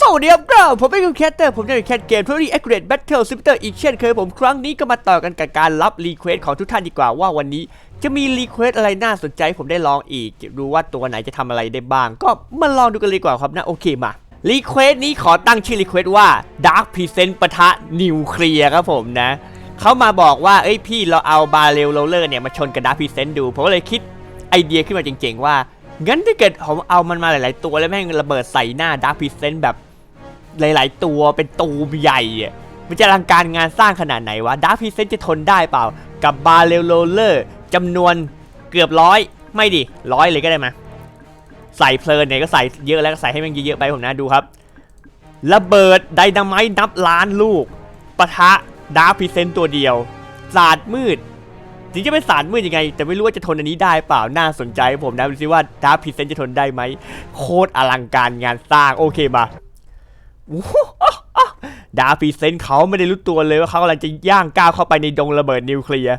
สวัสดีครับผมเป็นคุณแคทเตอร์ ผมจะเป็นแคทเกมทุกที่ Accurate Battle Simulator อีกเช่นเคยผมครั้งนี้ก็มาต่อกันกับการรับรีเควสของทุกท่านดีกว่าว่าวันนี้จะมีรีเควสอะไรน่าสนใจผมได้ลองอีก ดูว่าตัวไหนจะทำอะไรได้บ้าง ก็มาลองดูกันเลยดีกว่าครับนะ โอเคมารีเควสนี้ขอตั้งชื่อรีเควสว่า Dark Present ปะทะนิวเคลียร์ครับผมนะเขามาบอกว่าเอ้ยพี่เราเอาบาเรลโรลเลอร์เนี่ยมาชนกับดาร์ p พ e เซนต์ดูผมก็เลยคิดไอเดียขึ้นมาเจ๋งๆว่างั้นถ้าเกิดผมเอามันมาหลาย ๆ ตัวแล้วแม่งระเบิดใส่หน้าดาร์ p พ e เซนต์แบบ หลาย ๆ ตัวเป็นตูมใหญ่อะมันจะอลังการงานสร้างขนาดไหนวะดาร์ p พ e เซนจะทนได้เปล่า กับบาเรลโรลเลอร์จำนวนเกือบร้อยไม่ดิร้อยเลยก็ได้มา ใส่เพลินเนี่ยก็ใส่เยอะแล้วก็ใส่ให้มันเยอะ ๆ ไปผมนะดูครับระเบิดไดนาไมต์นับล้านลูกปะทะดาร์ p พ e เซนตัวเดียวศาสตร์มืดถึงจะเป็นศารมืดยังไง แต่ไม่รู้ว่าจะทนอันนี้ได้เปล่าน่าสนใจผมนะดูสิว่าดาร์พ e เซนต์จะทนได้ไหม โคตรอลังการงานสร้างโอเคมา ดาร์ p พ e เซนเขาไม่ได้รู้ตัวเลยว่าเขากำลังจะย่างก้าวเข้าไปในดงระเบิดนิวเคลียร์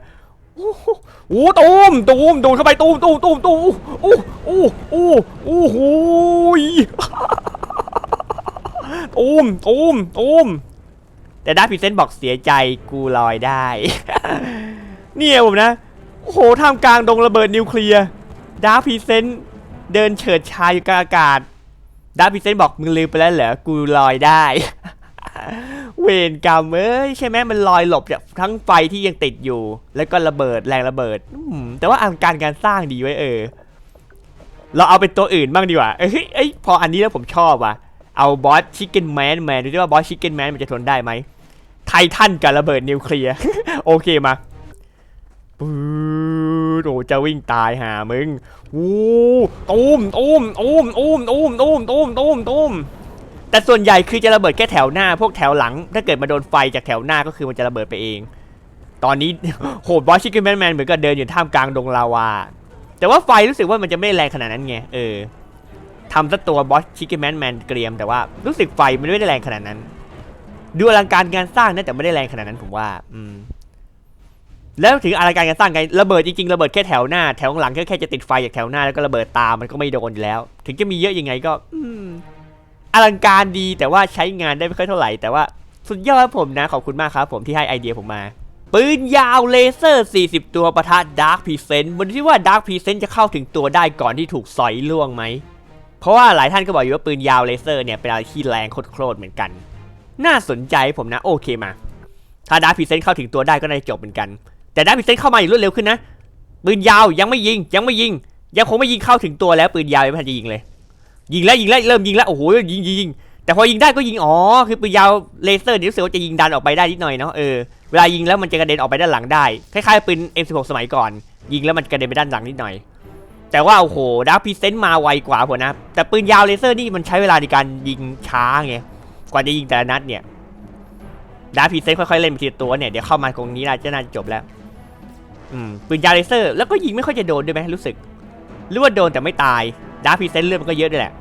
โอ้โหโอ้ตูมตูมตูมเข้าไปตูมตูมตูมตูมโอ้โอ้โอ้โอ้โหยตูมตูมตูมแต่ดาร์ p พ e เซนบอกเสียใจกูลอยได้ เนี่ยผมนะ โอ้โหท่ามกลางดงระเบิดนิวเคลียร์ดาร์ p พ e เซนเดินเฉิดชายอยู่กลางอากาศ ดาร์ p พ e เซนบอกมึงลืมไปแล้วเหรอ กูลอยได้ เวรกรรมเอ้ยใช่ไหมมันลอยหลบจากทั้งไฟที่ยังติดอยู่ แล้วก็ระเบิดแรงระเบิดแต่ว่าอังการการสร้างดีไว้เออ เราเอาเป็นตัวอื่นบ้างดีกว่า เอ้ยเอ้ยพออันนี้แล้วผมชอบว่ะ เอาบอสชิคเก้นแมนแมนดูดิว่าบอสชิคเก้นแมนมันจะทนได้ไหมไททันกับระเบิดนิวเคลียร์ โอเคมาปื๊ โอ้จะวิ่งตายหามึงวู้ตูมตูมตูมตูมตูมตูมตูมตูมตูมแต่ส่วนใหญ่คือจะระเบิดแค่แถวหน้า พวกแถวหลัง ถ้าเกิดมาโดนไฟจากแถวหน้าก็คือมันจะระเบิดไปเอง ตอนนี้โหบอสชิคเก้แมนแมนเหมือนกับเดินอยู่ท่ามกลางดงลาวา แต่ว่าไฟรู้สึกว่ามันจะไม่แรงขนาดนั้นไงเออทำซะตัวบอสชิคเก้แมนแมนเกรียมแต่ว่ารู้สึกไฟมันไม่ได้แรงขนาดนั้น ดูอลังการงานสร้างนะแต่ไม่ได้แรงขนาดนั้นผมว่า อืม แล้วถึงอลังการงานสร้างไงระเบิดจริงๆระเบิดแค่แถวหน้าแถวหลังก็แค่จะติดไฟจากแถวหน้าแล้วก็ระเบิดตามมันก็ไม่โดนอยู่แล้ว ถึงจะมีเยอะยังไงก็อลังการดีแต่ว่าใช้งานได้ไม่ค่อยเท่าไหร่แต่ว่าสุดยอดครับผมนะขอบคุณมากครับผมที่ให้ไอเดียผมมาปืนยาวเลเซอร์ 40 ตัวประทะดาร์คพีเซนต์มันที่ว่าดาร์คพีเซนต์จะเข้าถึงตัวได้ก่อนที่ถูกสอยล่วงไหม เพราะว่าหลายท่านก็บอกอยู่ว่าปืนยาวเลเซอร์เนี่ยเป็นอะไรที่แรงโคตรๆเหมือนกัน น่าสนใจผมนะโอเคมา ถ้าดาร์คพีเซนต์เข้าถึงตัวได้ก็น่าจะจบเหมือนกัน แต่ดาร์พีเซนเข้ามาอย่างรวดเร็วขึ้นนะ ปืนยาวยังไม่ยิงยังไม่ยิง ยังคงไม่ยิงเข้าถึงตัวแล้ว ปืนยาวยังไม่ทันจะยิงเลย ยิงแล้วยิงแล้วเริ่มยิงแล้วโอ้โหยิงยิงยิงแต่พอยิงได้ก็ยิงอ๋อคือปืนยาวเลเซอร์นี่รู้สึกว่าจะยิงดันออกไปได้นิดหน่อยเนาะเออเวลายิงแล้วมันจะกระเด็นออกไปด้านหลังได้คล้ายๆปืน M16 สมัยก่อน ยิงแล้วมันกระเด็นไปด้านหลังนิดหน่อย แต่ว่าโอ้โหดาร์พีเซนต์มาไวกว่าผมนะแต่ปืนยาวเลเซอร์นี่มันใช้เวลาในการยิงช้าไงกว่าจะยิงแต่ละนัดเนี่ยดาร์พีเซนต์ค่อยๆเล่นไปทีตัวเนี่ยเดี๋ยวเข้ามาตรงนี้น่าจะน่าจะจบแล้ว อืมปืนยาเลเซอร์ แล้วก็ยิงไม่ค่อยจะโดนด้วยไหมรู้สึก หรือว่าโดนแต่ไม่ตายดาร์พีเซนเลือดมันก็เยอะด้วยแหละ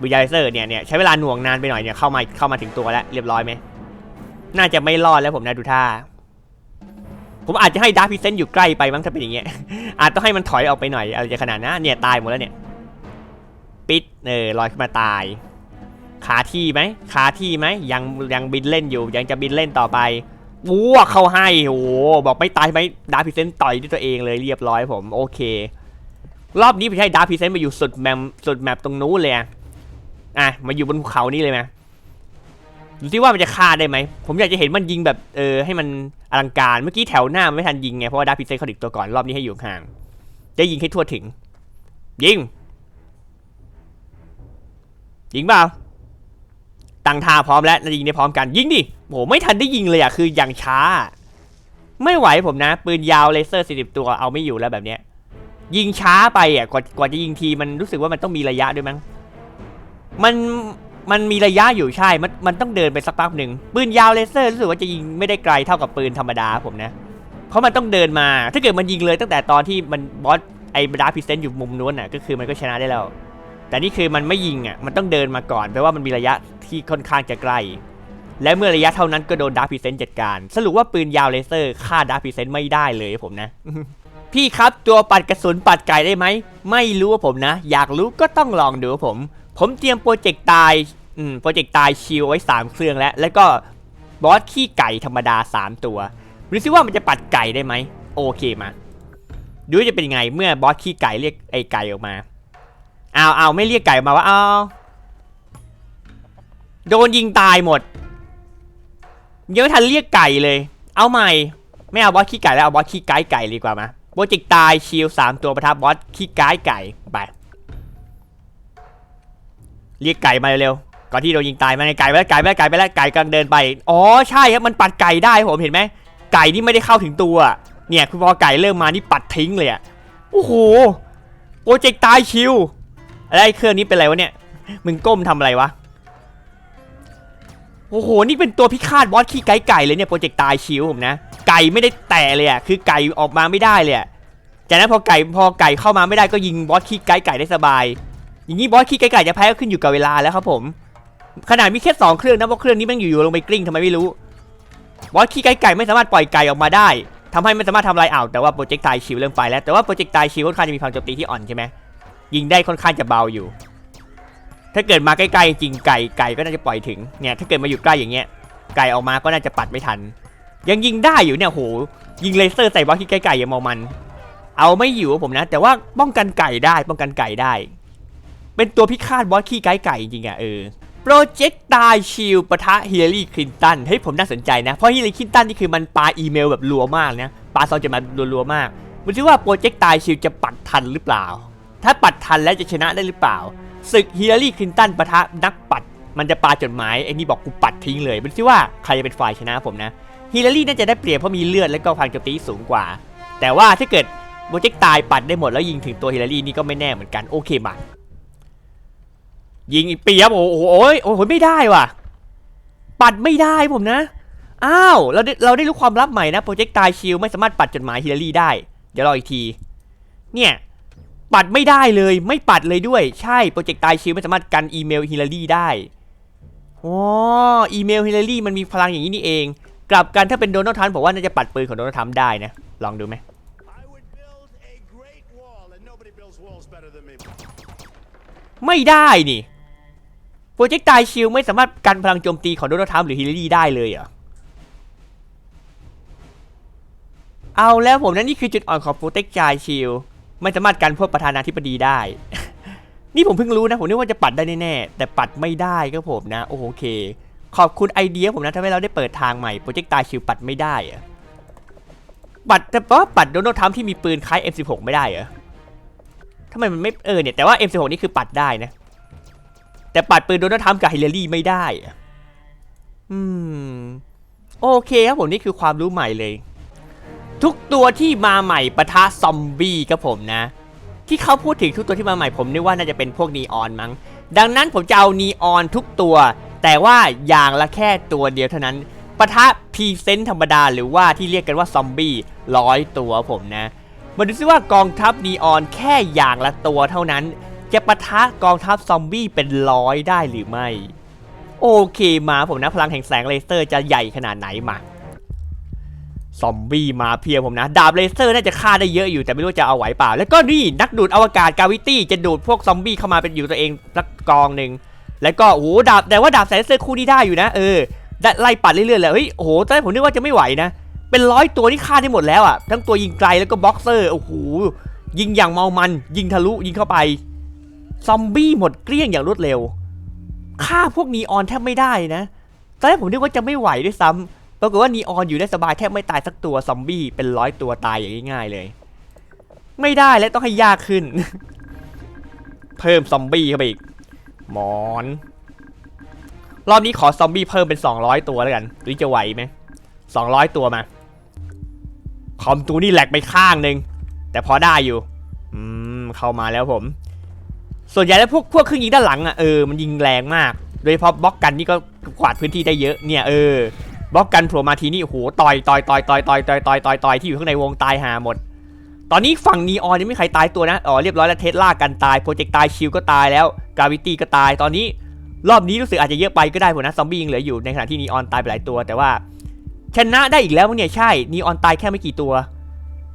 ปืนยาเลเซอร์เนี่ยเนี่ยใช้เวลาหน่วงนานไปหน่อยเนี่ยเข้ามาเข้ามาถึงตัวแล้วเรียบร้อยไหมน่าจะไม่รอดแล้วผมนะดูท่าผมอาจจะให้ดาร์พีเซนอยู่ใกล้ไปมั้งถ้าเป็นอย่างเงี้ย อาจต้องให้มันถอยออกไปหน่อยอะไรจะขนาดนั้นเนี่ยตายหมดแล้วเนี่ย ปิดเออลอยขึ้นมาตาย ขาที่ไหมขาที่ไหมยังยังบินเล่นอยู่ ยังจะบินเล่นต่อไป วัวเข้าให้โอ้บอกไม่ตายไหมดาร์พีเซนต์ต่อยด้วยตัวเองเลยเรียบร้อยผมโอเค รอบนี้ผมให้ดาร์พีเซนต์มาอยู่สุดแมปสุดแมปตรงนู้นเลยอะมาอยู่บนภูเขานี่เลยไหมดูสิว่ามันจะฆ่าได้ไหม ผมอยากจะเห็นมันยิงแบบเออให้มันอลังการเมื่อกี้แถวหน้ามันไม่ทันยิงไงเพราะว่าดาร์พีเซนต์เขาดิกตัวก่อนรอบนี้ให้อยู่ห่าง จะยิงให้ทั่วถึง ยิง ยิงเปล่า ตั้งท่าพร้อมแล้วน่าจะยิงได้พร้อมกันยิงดิโหไม่ทันได้ยิงเลยอะคืออย่างช้า ไม่ไหวผมนะ ปืนยาวเลเซอร์40ตัวเอาไม่อยู่แล้วแบบเนี้ย ยิงช้าไปอะกว่ากว่าจะยิงทีมันรู้สึกว่ามันต้องมีระยะด้วยมั้งมันมันมีระยะอยู่ใช่ มันมันต้องเดินไปสักพักหนึ่งปืนยาวเลเซอร์รู้สึกว่าจะยิงไม่ได้ไกลเท่ากับปืนธรรมดาผมนะ เพราะมันต้องเดินมา ถ้าเกิดมันยิงเลยตั้งแต่ตอนที่มันบอสไอ้ดาร์พิเซนต์อยู่มุมนู้นน่ะก็คือมันก็ชนะได้แล้ว แต่นี่คือมันไม่ยิงอะ มันต้องเดินมาก่อนแปลว่ามันมีระยะที่ค่อนข้างจะใกล้และเมื่อระยะเท่านั้นก็โดนดาร์พิเซนต์จัดการ สรุปว่าปืนยาวเลเซอร์ฆ่าดาร์พิเซนต์ไม่ได้เลยผมนะ พี่ครับตัวปัดกระสุนปัดไก่ได้ไหม ไม่รู้ว่าผมนะ อยากรู้ก็ต้องลองดูผม ผมเตรียมโปรเจกต์ตาย อืม โปรเจกต์ตายชิลไว้ 3 เครื่องแล้ว แล้วก็บอสขี้ไก่ธรรมดา 3 ตัวดูซิว่ามันจะปัดไก่ได้ไหม โอเคมา ดูจะเป็นไงเมื่อบอสขี้ไก่เรียกไอ้ไก่ออกมา เอาเอาไม่เรียกไก่มาว่าเอาโดนยิงตายหมดยังไม่ทันเรียกไก่เลย เอาใหม่ ไม่เอาบอสขี้ไก่แล้วเอาบอสขี้ไก่ไก่ดีกว่ามาโปรเจกต์ตายชิลสามตัวประทับบอสขี้ไก่ไก่ไปเรียกไก่มาเร็วก่อนที่โดนยิงตายมาไงไก่ไปแล้วไก่ไปแล้วไก่ไปแล้วไก่กำลังเดินไป อ๋อใช่ครับมันปัดไก่ได้ผมเห็นไหมไก่ที่ไม่ได้เข้าถึงตัว เนี่ยคือพอไก่เริ่มมานี่ปัดทิ้งเลยอะโอ้โหโปรเจกต์ตายชิล อะไรเครื่องนี้เป็นอะไรวะเนี่ย มึงก้มทำอะไรวะ โอ้โห นี่เป็นตัวพิฆาตบอสขี้ไก่ไก่เลยเนี่ยโปรเจกต์ตายชิลผมนะ ไก่ไม่ได้แตะเลยอะคือไก่ออกมาไม่ได้เลยอะจากนั้นพอไก่พอไก่เข้ามาไม่ได้ก็ยิงบอสขี้ไก่ไก่ได้สบาย อย่างนี้บอสขี้ไก่ไก่จะแพ้ก็ขึ้นอยู่กับเวลาแล้วครับผม ขนาดมีแค่สองเครื่องนะเพราะเครื่องนี้มันอยู่ๆลงไปกลิ้งทำไมไม่รู้ บอสขี้ไก่ไก่ไม่สามารถปล่อยไก่ออกมาได้ทำให้ไม่สามารถทำลายอ่าวแต่ว่าโปรเจกต์ตายชิลเริ่มไปแล้วแต่ว่าโปรเจกต์ตายชิลค่อนข้างจะมีพลังโจมตีที่อ่อนใช่ไหม ยิงได้ค่อนข้างจะเบาอยู่ ถ้าเกิดมาใกล้ๆจริงไก่ไก่ก็น่าจะปล่อยถึงเนี่ยถ้าเกิดมาอยู่ใกล้อย่างเงี้ยไก่ออกมาก็น่าจะปัดไม่ทัน ยังยิงได้อยู่เนี่ยโหยิงเลเซอร์ใส่บอสขี้ไก่ไก่อย่ามองมัน เอาไม่อยู่ผมนะ แต่ว่าป้องกันไก่ได้ป้องกันไก่ได้ เป็นตัวพิฆาตบอสขี้ไก่ไก่จริงอะเออโปรเจกต์ตายชิลปะทะฮิลลารีคลินตันเฮ้ยผมน่าสนใจนะ เพราะฮิลลารีคลินตันนี่คือมันปาอีเมลแบบรัวมากนะปาซองจะมารัวๆมากมันชื่อว่าโปรเจกต์ตายชิลจะปัดทันหรือเปล่า ถ้าปัดทันแล้วจะชนะได้หรือเปล่าศึกฮิลลารีคลินตันปะทะนักปัด มันจะปาจดหมายไอ้นี่บอกกูปัดทิ้งเลยมันชื่ว่าใครจะเป็นฝ่ายชนะผมนะฮิลลารีน่าจะได้เปรียบเพราะมีเลือดและก็พลังโจมตีสูงกว่า แต่ว่าถ้าเกิดโปรเจกต์ตายปัดได้หมดแล้วยิงถึงตัวฮิลลารีนี่ก็ไม่แน่เหมือนกันโอเคมายิงอีกเปียบโอ้โหโอ้ยโอ้โหไม่ได้ว่ะ ปัดไม่ได้ผมนะอ้าวเราได้เราได้รู้ความลับใหม่นะโปรเจกต์ตายชิลไม่สามารถปัดจดหมายฮิลลารีได้ เดี๋ยวรออีกที เนี่ย ปัดไม่ได้เลยไม่ปัดเลยด้วย ใช่โปรเจกต์ตายชิลไม่สามารถกันอีเมลฮิลลารีได้อ๋ออีเมลฮิลลารีมันมีพลังอย่างนี้นี่เอง กลับกันถ้าเป็นโดนัลด์ทรัมป์บอกว่าน่าจะปัดปืนของโดนัลด์ทรัมป์ได้นะ ลองดูไหมไม่ได้นี่โปรเจกต์ตายชิลไม่สามารถกันพลังโจมตีของโดนัลด์ทรัมป์หรือฮิลลารีได้เลยเหรอเอาแล้วผมนั่นนี่คือจุดอ่อนของโปรเจกต์ตายชิล ไม่สามารถกันพวกประธานาธิบดีได้ นี่ผมเพิ่งรู้นะ ผมนึกว่าจะปัดได้แน่แต่ปัดไม่ได้ก็ผมนะ โอเค ขอบคุณไอเดียผมนะทำให้เราได้เปิดทางใหม่โปรเจกต์ตายชิลปัดไม่ได้อะปัดแต่ว่าปัดโดนัลด์ทรัมป์ที่มีปืนคล้าย M16 ไม่ได้เหรอทำไมมันไม่เออเนี่ยแต่ว่า M16 นี่คือปัดได้นะ แต่ปัดปืนโดนัลด์ทรัมป์กับฮิลลารีไม่ได้อะอืม โอเคครับผมนี่คือความรู้ใหม่เลย ทุกตัวที่มาใหม่ปะทะซอมบี้ครับผมนะ ที่เขาพูดถึงทุกตัวที่มาใหม่ผมนึกว่าน่าจะเป็นพวกนีออนมั้ง ดังนั้นผมจะเอานีออนทุกตัว แต่ว่าอย่างละแค่ตัวเดียวเท่านั้นปะทะพรีเซนต์ธรรมดาหรือว่าที่เรียกกันว่าซอมบี้ร้อยตัวผมนะ มาดูซิว่ากองทัพนีออนแค่อย่างละตัวเท่านั้น จะปะทะกองทัพซอมบี้เป็นร้อยได้หรือไม่ โอเคมาผมนะพลังแห่งแสงเลเซอร์จะใหญ่ขนาดไหนมา ซอมบี้มาเพียบผมนะ ดาบเลเซอร์น่าจะฆ่าได้เยอะอยู่แต่ไม่รู้จะเอาไหวเปล่า แล้วก็นี่นักดูดอวกาศกาวิตี้จะดูดพวกซอมบี้เข้ามาเป็นอยู่ตัวเองสักกองหนึ่งแล้วก็โอ้ดาบแต่ว่าดาบแสงเลเซอร์คู่นี้ได้อยู่นะ เออไล่ปัดเรื่อยๆเลยเฮ้ยโอ้โหตอนแรกผมนึกว่าจะไม่ไหวนะเป็นร้อยตัวที่ฆ่าได้หมดแล้วอะทั้งตัวยิงไกลแล้วก็บ็อกเซอร์โอ้โหยิงอย่างเมามัน ยิงทะลุยิงเข้าไปซอมบี้หมดเกลี้ยงอย่างรวดเร็วฆ่าพวกนีออนแทบไม่ได้นะตอนแรกผมนึกว่าจะไม่ไหวด้วยซ้ำ ปรากฏว่านีออนอยู่ได้สบายแทบไม่ตายสักตัวซอมบี้เป็นร้อยตัวตายอย่างง่ายๆเลย ไม่ได้และต้องให้ยากขึ้น เพิ่มซอมบี้เข้าไปอีกหมอน รอบนี้ขอซอมบี้เพิ่มเป็น 200 ตัวแล้วกันหรือจะไหวไหม200 ตัวมาคอมตูนี่แหลกไปข้างหนึ่งแต่พอได้อยู่ อืมเข้ามาแล้วผม ส่วนใหญ่แล้วพวกพวกเครื่องยิงด้านหลังอะเออมันยิงแรงมาก โดยเฉพาะบล็อกกันนี่ก็กวาดพื้นที่ได้เยอะเนี่ยเออ บล็อกกันโผล่มาทีนี่โอ้โหต่อยต่อยต่อยต่อยต่อยต่อยต่อยต่อยต่อยที่อยู่ข้างในวงตายหาหมด ตอนนี้ฝั่งนีออนยังไม่มีใครตายตัวนะอ๋อเรียบร้อยแล้วเทสลากันตายโปรเจกต์ตายชิลก็ตายแล้วกาวิตี้ก็ตายตอนนี้รอบนี้รู้สึกอาจจะเยอะไปก็ได้ผมนะซอมบี้ยังเหลืออยู่ในขณะที่นีออนตายไปหลายตัว แต่ว่าชนะได้อีกแล้วเนี่ยใช่นีออนตายแค่ไม่กี่ตัว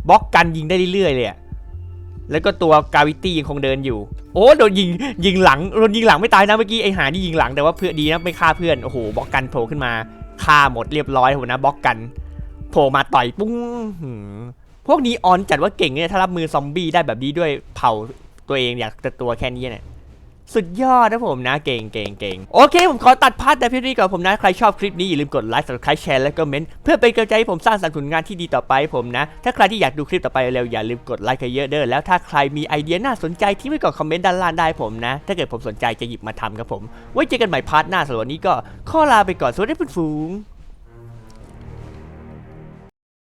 บล็อกกันยิงได้เรื่อยๆเลยแล้วก็ตัวกาวิตี้ยังคงเดินอยู่ โอ้โดนยิงยิงหลังโดนยิงหลังไม่ตายนะเมื่อกี้ไอหานี่ยิงหลังแต่ว่าเพื่อดีนะไม่ฆ่าเพื่อนโอ้โหบล็อกกันโผล่ขึ้นมา ฆ่าหมดเรียบร้อยหัวหนะบล็อกกันโผล่มาต่อยปุ้งพวกนี้ออนจัดว่าเก่งเนี่ยถ้ารับมือซอมบี้ได้แบบนี้ด้วยเผาตัวเองอยากจะตัวแค่นี้เนี่ย สุดยอดนะผมนะเก่งเก่งเก่งโอเค ผมขอตัดพาร์ทแต่พียงนี้ก่อนผมนะ ใครชอบคลิปนี้อย่าลืมกดไลค์ subscribe แชร์และก็เมนต์เพื่อเป็นกำลังใจให้ผมสร้างสรรค์ผลงานที่ดีต่อไปผมนะ ถ้าใครที่อยากดูคลิปต่อไปเร็วอย่าลืมกดไลค์กันเยอะเด้อแล้วถ้าใครมีไอเดียน่าสนใจที่ไม่กดคอมเมนต์ด้านล่างได้ผมนะ ถ้าเกิดผมสนใจจะหยิบมาทำครับผม ไว้เจอกันใหม่พาร์ทหน้าสำหรับวันนี้ก็ขอลาไปก่อนสวัสดีเพื่อนฝูง